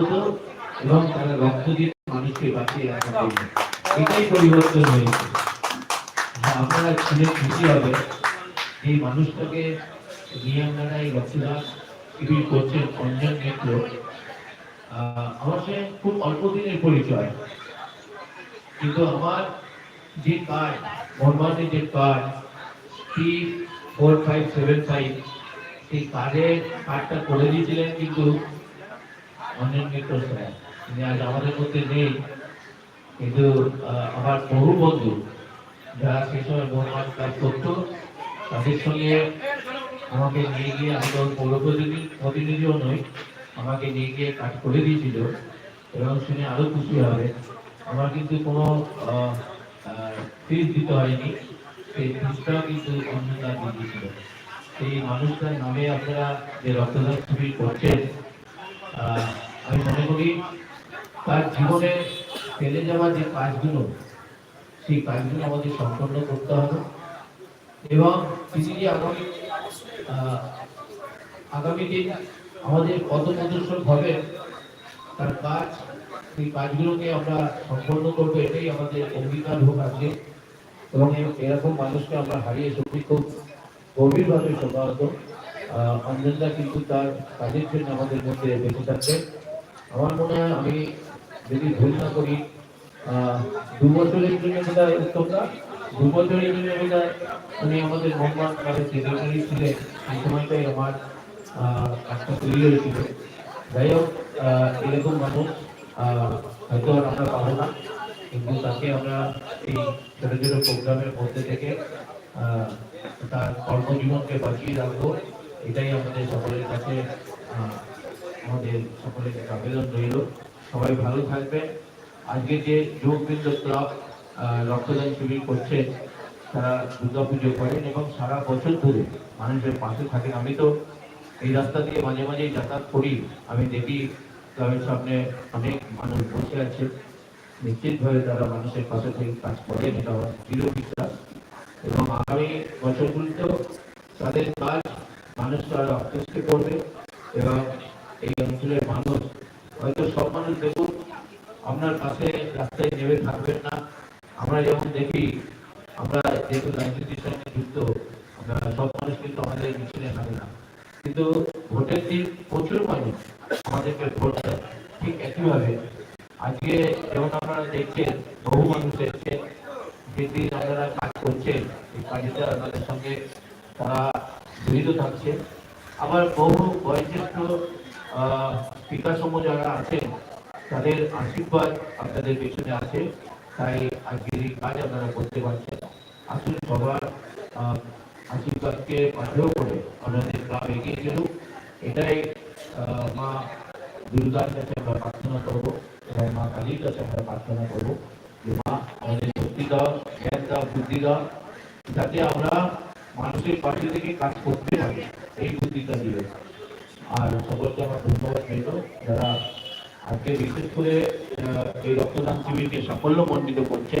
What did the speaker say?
এবং তারা রক্ত দিয়ে মানুষকে বাঁচিয়ে রাখা এটাই পরিবর্তন হয়েছে। হ্যাঁ, আপনারা শুনে খুশি হবে এই মানুষটাকে নিয়ে এই রক্তদান শিবির করছেন অঞ্জন মিত্র আমার সে খুব অল্প দিনের পরিচয়। কিন্তু আমার যে কার্ড মোহাম্মদের যে card three four five seven five সেই কার্ডের কার্ডটা করে দিয়েছিলেন কিন্তু স্যার তিনি আজ আমাদের মধ্যে নেই। কিন্তু আমার বহু বন্ধু যারা সেই সময় মোহাম্মদ কাজ করতো, তাদের সঙ্গে আমাকে নিয়ে গিয়ে আমি তো পৌর প্রতিনিধিও নই, আমাকে নিয়ে গিয়ে কাজ করে দিয়েছিল এবং শুনে আরও খুশি হবে। আমার কিন্তু কোনো ফিস দিতে হয়নি। সেই ফিসটাও কিন্তু অন্যতা দিয়ে দিয়েছিল। সেই মানুষটার নামে আপনারা যে রক্তদান শিবির করছেন আমি মনে করি তার জীবনে ফেলে যাওয়া যে কাজগুলো সেই কাজগুলো আমাদের সম্পন্ন করতে হবে। এবং তিনি যে আগামী আগামী দিন আমাদের কত প্রদর্শক হবে তার কাজ সেই কাজগুলোকে আমরা সম্পন্ন করব এটাই আমাদের অঙ্গীকার হোক আজকে। এবং এরকম মানুষকে আমরা হারিয়ে সত্যি খুব গভীরভাবে আহ, অঞ্জনদা কিন্তু তার কাজের জন্য আমাদের মধ্যে বেঁচে থাকবে। আমার মনে হয় আমি যদি ভুল না করি দু বছরের জন্য বোধ হয় উত্তমটা। দু বছরের জন্য বোধ হয় উনি আমাদের মোহাম্মদ কাজের সেক্রেটারি ছিলেন সেই সময়টাই আমার কাজটা তৈরি হয়েছিল। যাই হোক এরকম মানুষ হয়তো আর আমরা পাবো না, কিন্তু তাকে আমরা এই ছোট ছোট প্রোগ্রামের মধ্যে থেকে তার কর্মজীবনকে বাঁচিয়ে রাখব, এটাই আমাদের সকলের কাছে আমাদের সকলের কাছে আবেদন রইল। সবাই ভালো থাকবেন। আজকে যে যোগবৃন্দ ক্লাব রক্তদান শিবির করছে তারা দুর্গাপুজো করেন এবং সারা বছর ধরে মানুষের পাশে থাকেন। আমি তো এই রাস্তা দিয়ে মাঝে মাঝে যাতায়াত করি। আমি দেখি ক্লাবের সামনে অনেক মানুষ বসে আছে। নিশ্চিতভাবে তারা মানুষের পাশে থেকে কাজ করেন, এটা আমার দৃঢ় বিশ্বাস। এবং আগামী বছরগুলিতেও তাদের কাজ মানুষকে আরও আকৃষ্ট করবে। এই অঞ্চলের মানুষ। হয়তো সব মানুষ দেখুন আপনার পাশে রাস্তায় নেমে থাকবেন না। আমরা যেমন দেখি, আমরা যেহেতু রাজনীতির সঙ্গে যুক্ত সব মানুষ কিন্তু আমাদের মিছিলে থাকে না। কিন্তু ভোটের দিন প্রচুর মানুষ আমাদেরকে ভোট দেয়, ঠিক একইভাবে। আজকে যেমন আপনারা দেখছেন, বহু মানুষ এসছে। যেদিন আপনারা কাজ করছেন, এই কাজেতে আপনাদের সঙ্গে তারা জড়িত থাকছে আবার বহু বয়োজ্যেষ্ঠ পিতাসম যারা আছেন তাদের আশীর্বাদ আপনাদের পেছনে আছে। তাই আজকের এই কাজ আপনারা করতে পারছেন আসলে সবার আশীর্বাদকে পাথেয় করে আমাদের ক্লাব এগিয়ে চলুক। এটাই মা দুর্গার কাছে আমরা প্রার্থনা করব এবং মা কালীর কাছে আমরা প্রার্থনা করব যে মা আমাদের শক্তি দাও, জ্ঞান দাও, বুদ্ধি দাও, যাতে আমরা মানুষের পাশে থেকে কাজ করতে পারি। এই বুদ্ধিটা দিবে আর সকলকে আমার ধন্যবাদ রইল যারা আজকে বিশেষ করে এই রক্তদান শিবিরকে সাফল্য মণ্ডিত করছে।